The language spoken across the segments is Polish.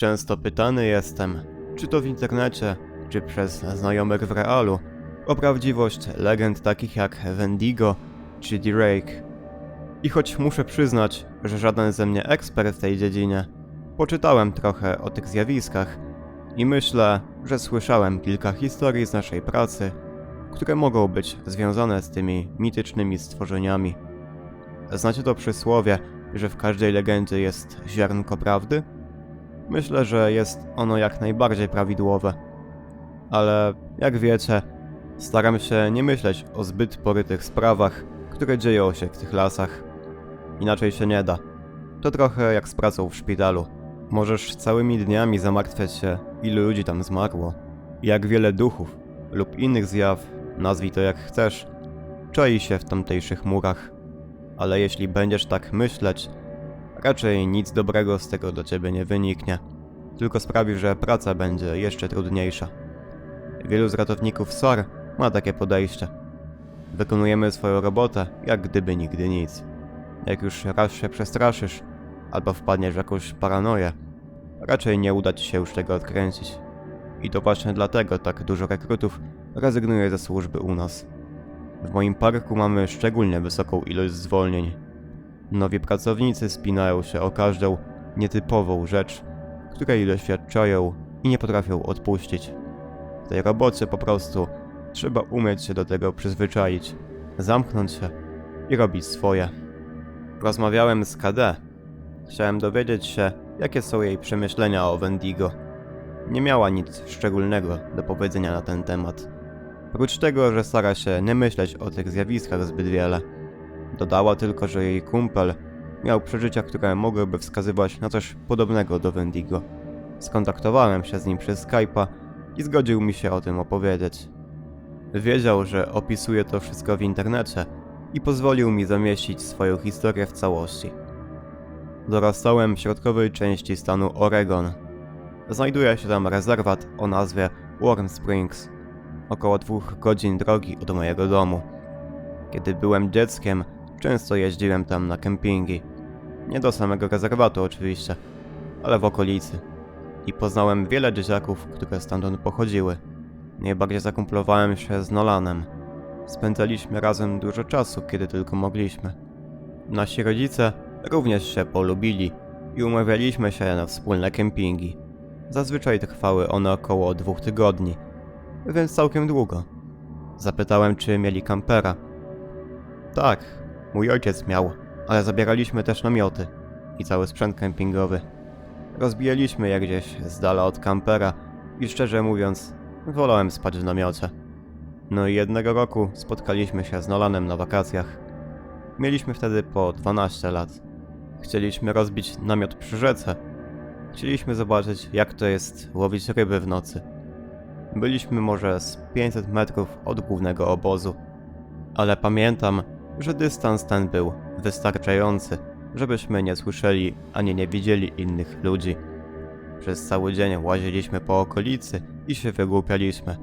Często pytany jestem, czy to w internecie, czy przez znajomych w realu, o prawdziwość legend takich jak Wendigo czy Drake. I choć muszę przyznać, że żaden ze mnie ekspert w tej dziedzinie, poczytałem trochę o tych zjawiskach i myślę, że słyszałem kilka historii z naszej pracy, które mogą być związane z tymi mitycznymi stworzeniami. Znacie to przysłowie, że w każdej legendzie jest ziarnko prawdy? Myślę, że jest ono jak najbardziej prawidłowe. Ale jak wiecie, staram się nie myśleć o zbyt porytych sprawach, które dzieją się w tych lasach. Inaczej się nie da. To trochę jak z pracą w szpitalu. Możesz całymi dniami zamartwiać się, ilu ludzi tam zmarło, jak wiele duchów lub innych zjaw, nazwij to jak chcesz, czai się w tamtejszych murach. Ale jeśli będziesz tak myśleć, raczej nic dobrego z tego dla ciebie nie wyniknie, tylko sprawi, że praca będzie jeszcze trudniejsza. Wielu z ratowników SAR ma takie podejście. Wykonujemy swoją robotę, jak gdyby nigdy nic. Jak już raz się przestraszysz, albo wpadniesz w jakąś paranoję, raczej nie uda ci się już tego odkręcić. I to właśnie dlatego tak dużo rekrutów rezygnuje ze służby u nas. W moim parku mamy szczególnie wysoką ilość zwolnień. Nowi pracownicy spinają się o każdą nietypową rzecz, której doświadczają i nie potrafią odpuścić. W tej robocie po prostu trzeba umieć się do tego przyzwyczaić, zamknąć się i robić swoje. Rozmawiałem z KD. Chciałem dowiedzieć się, jakie są jej przemyślenia o Wendigo. Nie miała nic szczególnego do powiedzenia na ten temat. Prócz tego, że stara się nie myśleć o tych zjawiskach zbyt wiele. Dodała tylko, że jej kumpel miał przeżycia, które mogłyby wskazywać na coś podobnego do Wendigo. Skontaktowałem się z nim przez Skype'a i zgodził mi się o tym opowiedzieć. Wiedział, że opisuję to wszystko w internecie i pozwolił mi zamieścić swoją historię w całości. Dorastałem w środkowej części stanu Oregon. Znajduje się tam rezerwat o nazwie Warm Springs, około dwóch godzin drogi od mojego domu. Kiedy byłem dzieckiem, często jeździłem tam na kempingi. Nie do samego rezerwatu oczywiście, ale w okolicy. I poznałem wiele dzieciaków, które stamtąd pochodziły. Najbardziej zakumplowałem się z Nolanem. Spędzaliśmy razem dużo czasu, kiedy tylko mogliśmy. Nasi rodzice również się polubili i umawialiśmy się na wspólne kempingi. Zazwyczaj trwały one około dwóch tygodni, więc całkiem długo. Zapytałem, czy mieli kampera. Tak, mój ojciec miał, ale zabieraliśmy też namioty i cały sprzęt kempingowy. Rozbijaliśmy je gdzieś z dala od kampera i szczerze mówiąc, wolałem spać w namiocie. No i jednego roku spotkaliśmy się z Nolanem na wakacjach. Mieliśmy wtedy po 12 lat. Chcieliśmy rozbić namiot przy rzece. Chcieliśmy zobaczyć, jak to jest łowić ryby w nocy. Byliśmy może z 500 metrów od głównego obozu. Ale pamiętam, że dystans ten był wystarczający, żebyśmy nie słyszeli ani nie widzieli innych ludzi. Przez cały dzień łaziliśmy po okolicy i się wygłupialiśmy.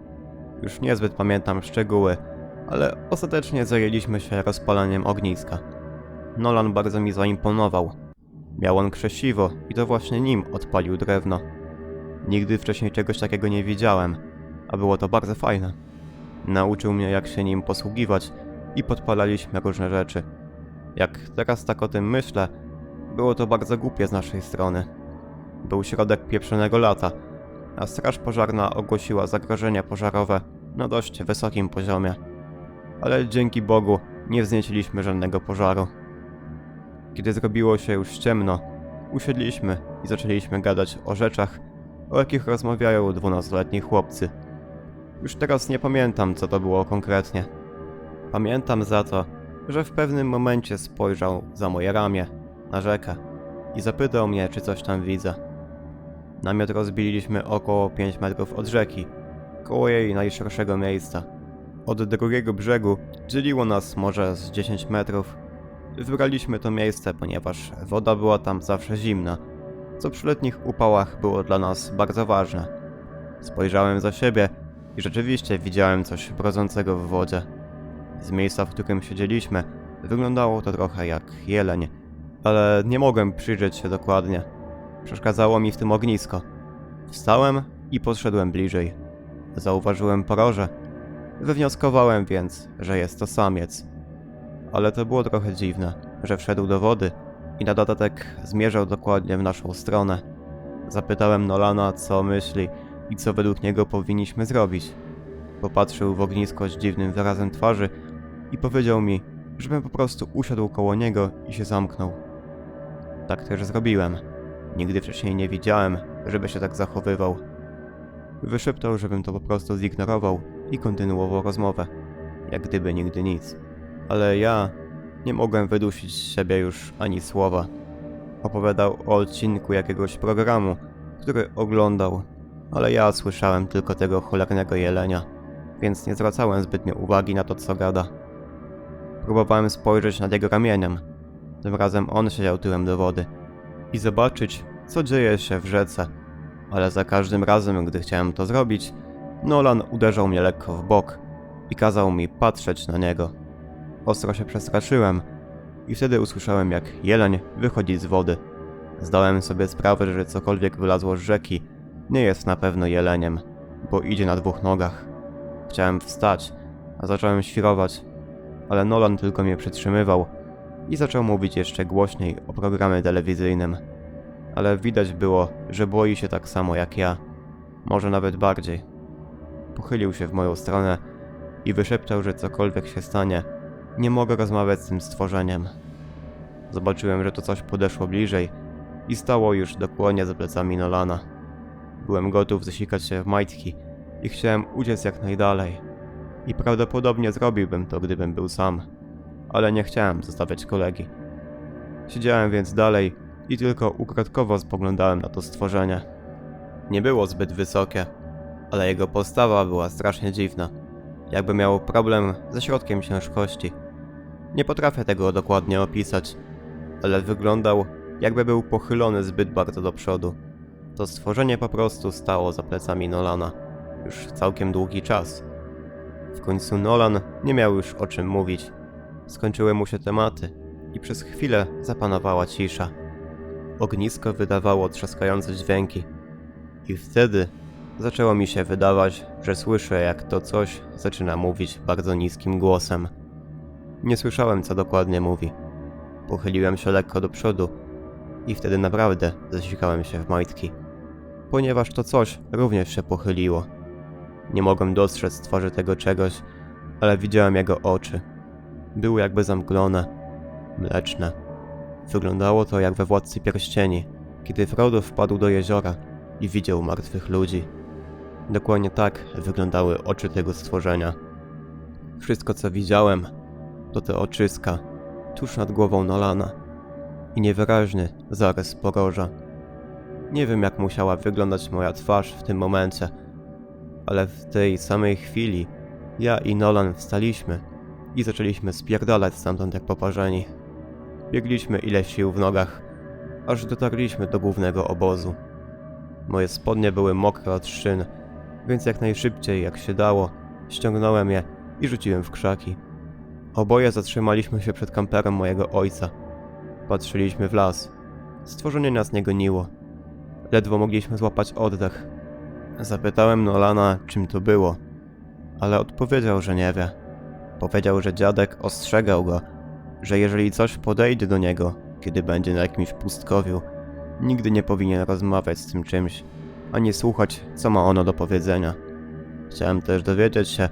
Już niezbyt pamiętam szczegóły, ale ostatecznie zajęliśmy się rozpalaniem ogniska. Nolan bardzo mi zaimponował. Miał on krzesiwo i to właśnie nim odpalił drewno. Nigdy wcześniej czegoś takiego nie widziałem, a było to bardzo fajne. Nauczył mnie jak się nim posługiwać i podpalaliśmy różne rzeczy. Jak teraz tak o tym myślę, było to bardzo głupie z naszej strony. Był środek pieprzonego lata, a straż pożarna ogłosiła zagrożenia pożarowe na dość wysokim poziomie. Ale dzięki Bogu nie wznieciliśmy żadnego pożaru. Kiedy zrobiło się już ciemno, usiedliśmy i zaczęliśmy gadać o rzeczach, o jakich rozmawiają dwunastoletni chłopcy. Już teraz nie pamiętam, co to było konkretnie. Pamiętam za to, że w pewnym momencie spojrzał za moje ramię, na rzekę, i zapytał mnie, czy coś tam widzę. Namiot rozbiliśmy około 5 metrów od rzeki, koło jej najszerszego miejsca. Od drugiego brzegu dzieliło nas może z 10 metrów. Wybraliśmy to miejsce, ponieważ woda była tam zawsze zimna, co przy letnich upałach było dla nas bardzo ważne. Spojrzałem za siebie i rzeczywiście widziałem coś brodzącego w wodzie. Z miejsca, w którym siedzieliśmy, wyglądało to trochę jak jeleń, ale nie mogłem przyjrzeć się dokładnie. Przeszkadzało mi w tym ognisko. Wstałem i podszedłem bliżej. Zauważyłem poroże. Wywnioskowałem więc, że jest to samiec. Ale to było trochę dziwne, że wszedł do wody i na dodatek zmierzał dokładnie w naszą stronę. Zapytałem Nolana, co myśli i co według niego powinniśmy zrobić. Popatrzył w ognisko z dziwnym wyrazem twarzy i powiedział mi, żebym po prostu usiadł koło niego i się zamknął. Tak też zrobiłem. Nigdy wcześniej nie widziałem, żeby się tak zachowywał. Wyszeptał, żebym to po prostu zignorował i kontynuował rozmowę, jak gdyby nigdy nic. Ale ja nie mogłem wydusić z siebie już ani słowa. Opowiadał o odcinku jakiegoś programu, który oglądał, ale ja słyszałem tylko tego cholernego jelenia, więc nie zwracałem zbytnio uwagi na to, co gada. Próbowałem spojrzeć nad jego ramieniem. Tym razem on siedział tyłem do wody i zobaczyć, co dzieje się w rzece. Ale za każdym razem, gdy chciałem to zrobić, Nolan uderzał mnie lekko w bok i kazał mi patrzeć na niego. Ostro się przestraszyłem i wtedy usłyszałem, jak jeleń wychodzi z wody. Zdałem sobie sprawę, że cokolwiek wylazło z rzeki nie jest na pewno jeleniem, bo idzie na dwóch nogach. Chciałem wstać, a zacząłem świrować, ale Nolan tylko mnie przytrzymywał i zaczął mówić jeszcze głośniej o programie telewizyjnym. Ale widać było, że boi się tak samo jak ja, może nawet bardziej. Pochylił się w moją stronę i wyszeptał, że cokolwiek się stanie, nie mogę rozmawiać z tym stworzeniem. Zobaczyłem, że to coś podeszło bliżej i stało już dokładnie za plecami Nolana. Byłem gotów zasikać się w majtki i chciałem uciec jak najdalej. I prawdopodobnie zrobiłbym to, gdybym był sam. Ale nie chciałem zostawiać kolegi. Siedziałem więc dalej i tylko ukradkowo spoglądałem na to stworzenie. Nie było zbyt wysokie, ale jego postawa była strasznie dziwna. Jakby miał problem ze środkiem ciężkości. Nie potrafię tego dokładnie opisać, ale wyglądał jakby był pochylony zbyt bardzo do przodu. To stworzenie po prostu stało za plecami Nolana już całkiem długi czas. W końcu Nolan nie miał już o czym mówić. Skończyły mu się tematy i przez chwilę zapanowała cisza. Ognisko wydawało trzaskające dźwięki. I wtedy zaczęło mi się wydawać, że słyszę jak to coś zaczyna mówić bardzo niskim głosem. Nie słyszałem co dokładnie mówi. Pochyliłem się lekko do przodu i wtedy naprawdę zasikałem się w majtki, ponieważ to coś również się pochyliło. Nie mogłem dostrzec twarzy tego czegoś, ale widziałem jego oczy. Były jakby zamglone, mleczne. Wyglądało to jak we Władcy Pierścieni, kiedy Frodo wpadł do jeziora i widział martwych ludzi. Dokładnie tak wyglądały oczy tego stworzenia. Wszystko co widziałem to te oczyska tuż nad głową Nolana i niewyraźny zarys poroża. Nie wiem jak musiała wyglądać moja twarz w tym momencie, ale w tej samej chwili ja i Nolan wstaliśmy i zaczęliśmy spierdalać stamtąd jak poparzeni. Biegliśmy ile sił w nogach, aż dotarliśmy do głównego obozu. Moje spodnie były mokre od szyn, więc jak najszybciej jak się dało, ściągnąłem je i rzuciłem w krzaki. Oboje zatrzymaliśmy się przed kamperem mojego ojca. Patrzyliśmy w las. Stworzenie nas nie goniło. Ledwo mogliśmy złapać oddech. Zapytałem Nolana, czym to było, ale odpowiedział, że nie wie. Powiedział, że dziadek ostrzegał go, że jeżeli coś podejdzie do niego, kiedy będzie na jakimś pustkowiu, nigdy nie powinien rozmawiać z tym czymś, ani słuchać, co ma ono do powiedzenia. Chciałem też dowiedzieć się,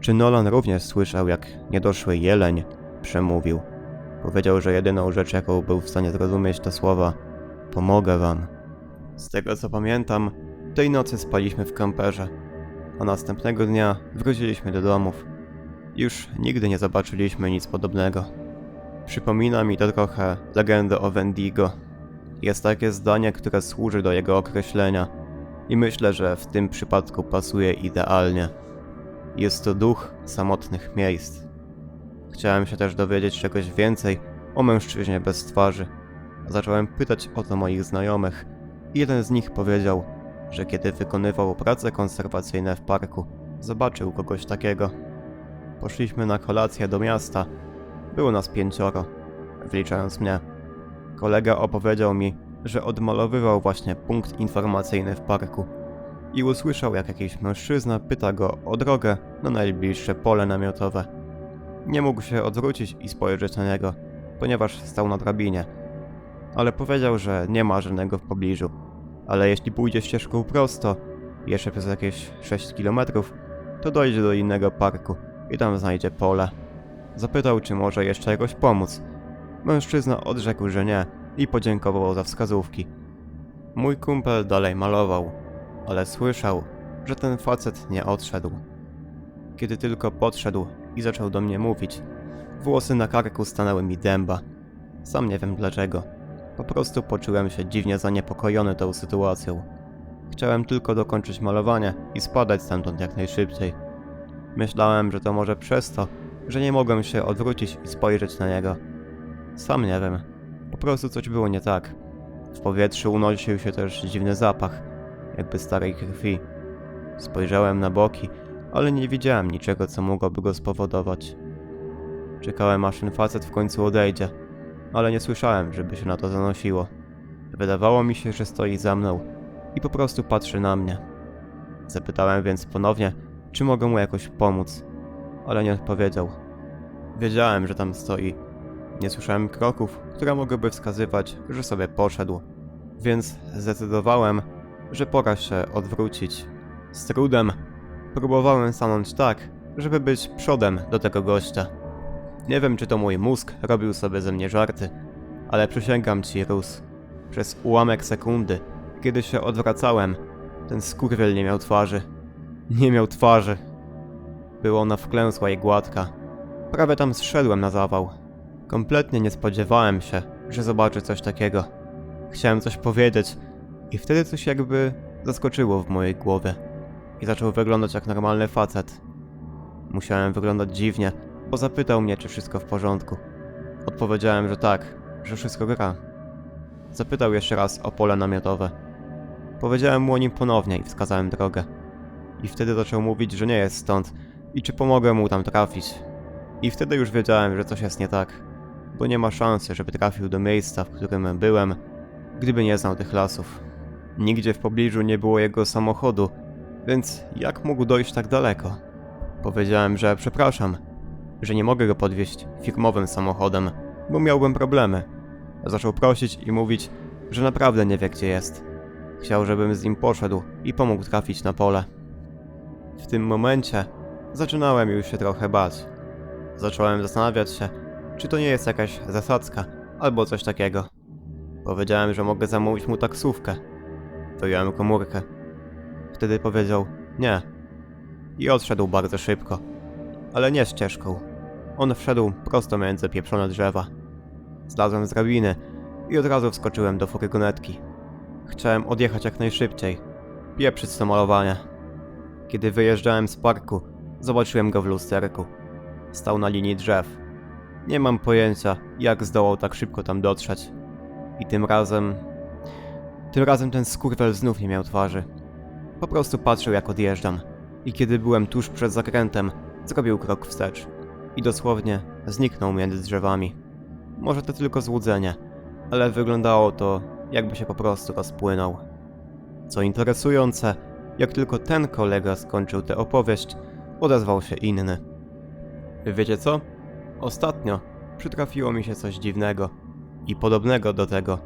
czy Nolan również słyszał, jak niedoszły jeleń przemówił. Powiedział, że jedyną rzecz, jaką był w stanie zrozumieć, to słowa pomogę wam. Z tego co pamiętam, tej nocy spaliśmy w kamperze, a następnego dnia wróciliśmy do domów. Już nigdy nie zobaczyliśmy nic podobnego. Przypomina mi to trochę legendę o Wendigo. Jest takie zdanie, które służy do jego określenia i myślę, że w tym przypadku pasuje idealnie. Jest to duch samotnych miejsc. Chciałem się też dowiedzieć czegoś więcej o mężczyźnie bez twarzy. Zacząłem pytać o to moich znajomych jeden z nich powiedział, że kiedy wykonywał prace konserwacyjne w parku, zobaczył kogoś takiego. Poszliśmy na kolację do miasta. Było nas pięcioro, wliczając mnie. Kolega opowiedział mi, że odmalowywał właśnie punkt informacyjny w parku i usłyszał, jak jakiś mężczyzna pyta go o drogę na najbliższe pole namiotowe. Nie mógł się odwrócić i spojrzeć na niego, ponieważ stał na drabinie, ale powiedział, że nie ma żadnego w pobliżu. Ale jeśli pójdzie ścieżką prosto, jeszcze przez jakieś 6 km, to dojdzie do innego parku i tam znajdzie pole. Zapytał, czy może jeszcze jakoś pomóc. Mężczyzna odrzekł, że nie i podziękował za wskazówki. Mój kumpel dalej malował, ale słyszał, że ten facet nie odszedł. Kiedy tylko podszedł i zaczął do mnie mówić, włosy na karku stanęły mi dęba. Sam nie wiem dlaczego. Po prostu poczułem się dziwnie zaniepokojony tą sytuacją. Chciałem tylko dokończyć malowanie i spadać stamtąd jak najszybciej. Myślałem, że to może przez to, że nie mogłem się odwrócić i spojrzeć na niego. Sam nie wiem. Po prostu coś było nie tak. W powietrzu unosił się też dziwny zapach, jakby starej krwi. Spojrzałem na boki, ale nie widziałem niczego, co mogłoby go spowodować. Czekałem aż ten facet w końcu odejdzie, ale nie słyszałem, żeby się na to zanosiło. Wydawało mi się, że stoi za mną i po prostu patrzy na mnie. Zapytałem więc ponownie, czy mogę mu jakoś pomóc, ale nie odpowiedział. Wiedziałem, że tam stoi. Nie słyszałem kroków, które mogłyby wskazywać, że sobie poszedł, więc zdecydowałem, że pora się odwrócić. Z trudem próbowałem stanąć tak, żeby być przodem do tego gościa. Nie wiem, czy to mój mózg robił sobie ze mnie żarty, ale przysięgam ci, Rus, przez ułamek sekundy, kiedy się odwracałem, ten skurwiel nie miał twarzy. Nie miał twarzy. Była ona wklęsła i gładka. Prawie tam zszedłem na zawał. Kompletnie nie spodziewałem się, że zobaczę coś takiego. Chciałem coś powiedzieć i wtedy coś jakby zaskoczyło w mojej głowie. I zaczął wyglądać jak normalny facet. Musiałem wyglądać dziwnie, bo zapytał mnie, czy wszystko w porządku. Odpowiedziałem, że tak, że wszystko gra. Zapytał jeszcze raz o pole namiotowe. Powiedziałem mu o nim ponownie i wskazałem drogę. I wtedy zaczął mówić, że nie jest stąd i czy pomogę mu tam trafić. I wtedy już wiedziałem, że coś jest nie tak, bo nie ma szansy, żeby trafił do miejsca, w którym byłem, gdyby nie znał tych lasów. Nigdzie w pobliżu nie było jego samochodu, więc jak mógł dojść tak daleko? Powiedziałem, że przepraszam, że nie mogę go podwieźć firmowym samochodem, bo miałbym problemy. Zaczął prosić i mówić, że naprawdę nie wie gdzie jest. Chciał, żebym z nim poszedł i pomógł trafić na pole. W tym momencie zaczynałem już się trochę bać. Zacząłem zastanawiać się, czy to nie jest jakaś zasadzka albo coś takiego. Powiedziałem, że mogę zamówić mu taksówkę. Wyjąłem komórkę. Wtedy powiedział nie. I odszedł bardzo szybko. Ale nie ścieżką. On wszedł prosto między pieprzone drzewa. Zlazłem z drabiny i od razu wskoczyłem do furgonetki. Chciałem odjechać jak najszybciej. Pieprzyć to malowanie. Kiedy wyjeżdżałem z parku, zobaczyłem go w lusterku. Stał na linii drzew. Nie mam pojęcia, jak zdołał tak szybko tam dotrzeć. I tym razem... Tym razem ten skurwel znów nie miał twarzy. Po prostu patrzył jak odjeżdżam. I kiedy byłem tuż przed zakrętem, zrobił krok wstecz. I dosłownie zniknął między drzewami. Może to tylko złudzenie, ale wyglądało to, jakby się po prostu rozpłynął. Co interesujące, jak tylko ten kolega skończył tę opowieść, odezwał się inny. Wiecie co? Ostatnio przytrafiło mi się coś dziwnego i podobnego do tego.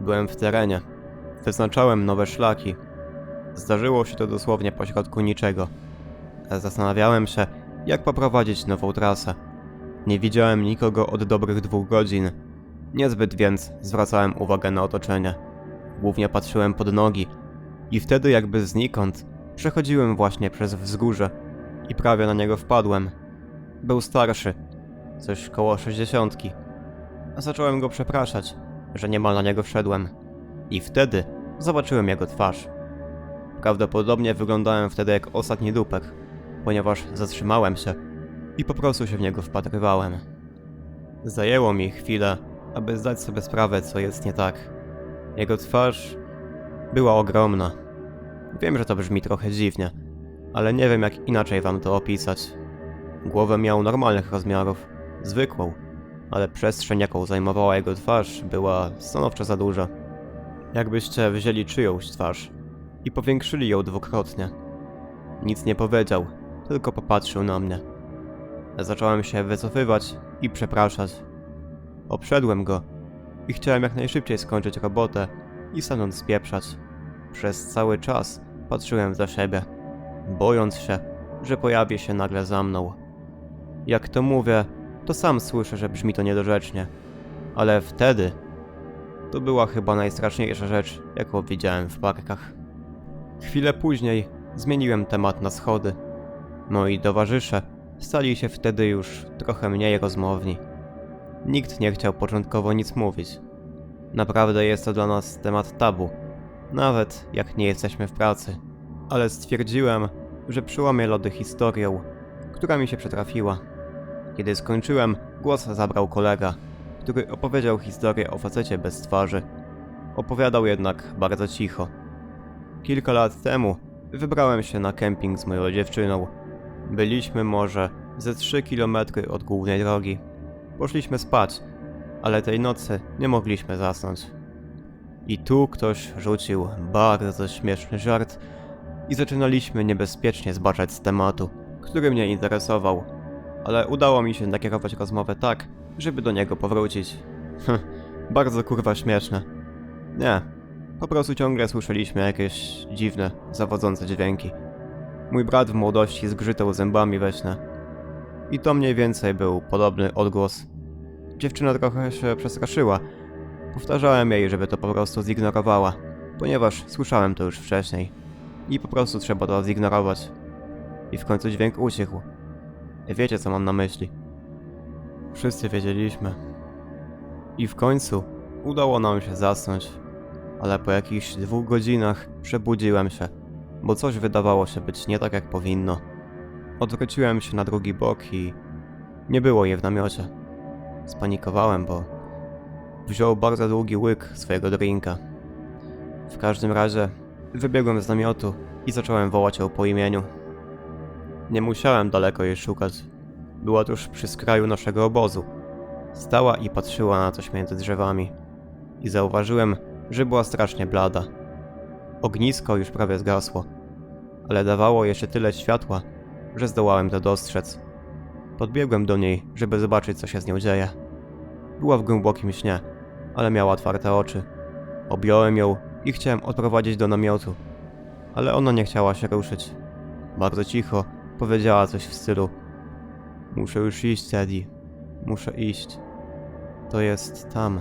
Byłem w terenie. Wyznaczałem nowe szlaki. Zdarzyło się to dosłownie pośrodku niczego. Zastanawiałem się, jak poprowadzić nową trasę. Nie widziałem nikogo od dobrych dwóch godzin. Niezbyt więc zwracałem uwagę na otoczenie. Głównie patrzyłem pod nogi i wtedy jakby znikąd przechodziłem właśnie przez wzgórze i prawie na niego wpadłem. Był starszy, coś koło sześćdziesiątki. Zacząłem go przepraszać, że niemal na niego wszedłem. I wtedy zobaczyłem jego twarz. Prawdopodobnie wyglądałem wtedy jak ostatni dupek, ponieważ zatrzymałem się i po prostu się w niego wpatrywałem. Zajęło mi chwilę, aby zdać sobie sprawę, co jest nie tak. Jego twarz była ogromna. Wiem, że to brzmi trochę dziwnie, ale nie wiem, jak inaczej wam to opisać. Głowę miał normalnych rozmiarów, zwykłą, ale przestrzeń, jaką zajmowała jego twarz, była stanowczo za duża. Jakbyście wzięli czyjąś twarz i powiększyli ją dwukrotnie. Nic nie powiedział, tylko popatrzył na mnie. Zacząłem się wycofywać i przepraszać. Obszedłem go i chciałem jak najszybciej skończyć robotę i stamtąd spieprzać. Przez cały czas patrzyłem za siebie, bojąc się, że pojawi się nagle za mną. Jak to mówię, to sam słyszę, że brzmi to niedorzecznie, ale wtedy to była chyba najstraszniejsza rzecz, jaką widziałem w parkach. Chwilę później zmieniłem temat na schody. Moi towarzysze stali się wtedy już trochę mniej rozmowni. Nikt nie chciał początkowo nic mówić. Naprawdę jest to dla nas temat tabu, nawet jak nie jesteśmy w pracy. Ale stwierdziłem, że przyłamię lody historią, która mi się przytrafiła. Kiedy skończyłem, głos zabrał kolega, który opowiedział historię o facecie bez twarzy. Opowiadał jednak bardzo cicho. Kilka lat temu wybrałem się na kemping z moją dziewczyną. Byliśmy może ze 3 km od głównej drogi. Poszliśmy spać, ale tej nocy nie mogliśmy zasnąć. I tu ktoś rzucił bardzo śmieszny żart i zaczynaliśmy niebezpiecznie zbaczać z tematu, który mnie interesował, ale udało mi się nakierować rozmowę tak, żeby do niego powrócić. Hm, bardzo kurwa śmieszne. Nie, po prostu ciągle słyszeliśmy jakieś dziwne, zawodzące dźwięki. Mój brat w młodości zgrzytał zębami we śnie. I to mniej więcej był podobny odgłos. Dziewczyna trochę się przestraszyła. Powtarzałem jej, żeby to po prostu zignorowała, ponieważ słyszałem to już wcześniej. I po prostu trzeba to zignorować. I w końcu dźwięk ucichł. Wiecie, co mam na myśli. Wszyscy wiedzieliśmy. I w końcu udało nam się zasnąć. Ale po jakichś dwóch godzinach przebudziłem się, bo coś wydawało się być nie tak jak powinno. Odwróciłem się na drugi bok i nie było jej w namiocie. Spanikowałem, bo wziął bardzo długi łyk swojego drinka. W każdym razie wybiegłem z namiotu i zacząłem wołać ją po imieniu. Nie musiałem daleko jej szukać. Była tuż przy skraju naszego obozu. Stała i patrzyła na coś między drzewami. I zauważyłem, że była strasznie blada. Ognisko już prawie zgasło, ale dawało jeszcze tyle światła, że zdołałem to dostrzec. Podbiegłem do niej, żeby zobaczyć, co się z nią dzieje. Była w głębokim śnie, ale miała otwarte oczy. Objąłem ją i chciałem odprowadzić do namiotu, ale ona nie chciała się ruszyć. Bardzo cicho powiedziała coś w stylu: Muszę już iść, Eddie. Muszę iść. To jest tam.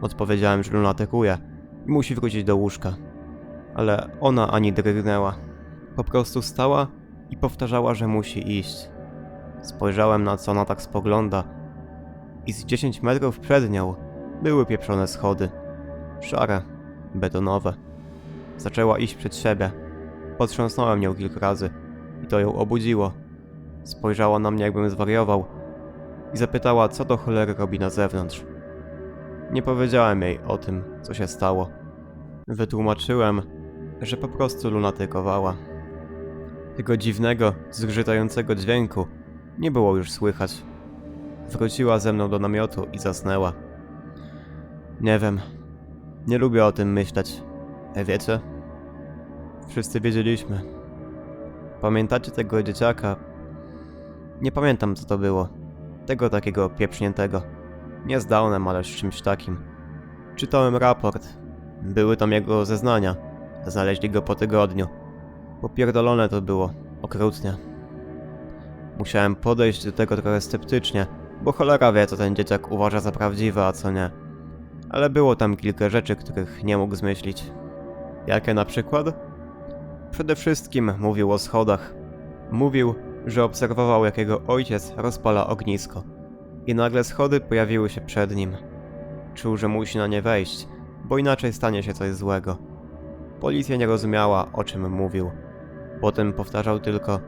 Odpowiedziałem, że lunatekuje i musi wrócić do łóżka. Ale ona ani drgnęła. Po prostu stała i powtarzała, że musi iść. Spojrzałem na co ona tak spogląda i z 10 metrów przed nią były pieprzone schody. Szare, betonowe. Zaczęła iść przed siebie. Potrząsnąłem nią kilka razy i to ją obudziło. Spojrzała na mnie, jakbym zwariował i zapytała, co do cholery robi na zewnątrz. Nie powiedziałem jej o tym, co się stało. Wytłumaczyłem, że po prostu lunatykowała. Tego dziwnego, zgrzytającego dźwięku nie było już słychać. Wróciła ze mną do namiotu i zasnęła. Nie wiem. Nie lubię o tym myśleć. E wiecie? Wszyscy wiedzieliśmy. Pamiętacie tego dzieciaka? Nie pamiętam co to było. Tego takiego pieprzniętego. Nie z Downem, ale z czymś takim. Czytałem raport. Były tam jego zeznania. Znaleźli go po tygodniu. Popierdolone to było. Okrutnie. Musiałem podejść do tego trochę sceptycznie, bo cholera wie, co ten dzieciak uważa za prawdziwe, a co nie. Ale było tam kilka rzeczy, których nie mógł zmyślić. Jakie na przykład? Przede wszystkim mówił o schodach. Mówił, że obserwował, jak jego ojciec rozpala ognisko. I nagle schody pojawiły się przed nim. Czuł, że musi na nie wejść, bo inaczej stanie się coś złego. Policja nie rozumiała, o czym mówił. Potem powtarzał tylko,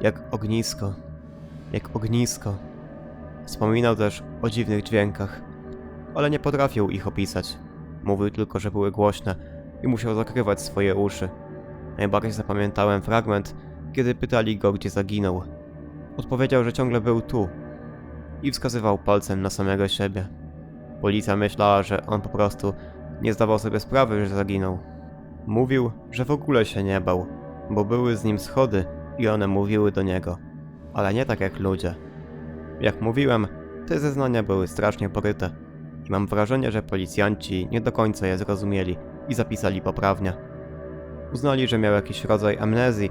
jak ognisko, jak ognisko. Wspominał też o dziwnych dźwiękach, ale nie potrafił ich opisać. Mówił tylko, że były głośne i musiał zakrywać swoje uszy. Najbardziej zapamiętałem fragment, kiedy pytali go, gdzie zaginął. Odpowiedział, że ciągle był tu i wskazywał palcem na samego siebie. Policja myślała, że on po prostu nie zdawał sobie sprawy, że zaginął. Mówił, że w ogóle się nie bał, bo były z nim schody i one mówiły do niego, ale nie tak jak ludzie. Jak mówiłem, te zeznania były strasznie poryte i mam wrażenie, że policjanci nie do końca je zrozumieli i zapisali poprawnie. Uznali, że miał jakiś rodzaj amnezji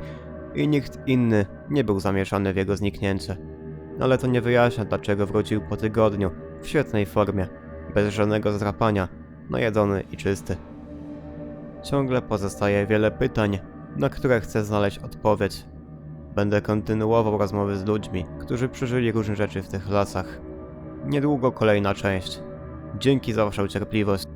i nikt inny nie był zamieszany w jego zniknięcie. Ale to nie wyjaśnia, dlaczego wrócił po tygodniu w świetnej formie, bez żadnego zdrapania, najedzony i czysty. Ciągle pozostaje wiele pytań, na które chcę znaleźć odpowiedź. Będę kontynuował rozmowy z ludźmi, którzy przeżyli różne rzeczy w tych lasach. Niedługo kolejna część. Dzięki za Waszą cierpliwość.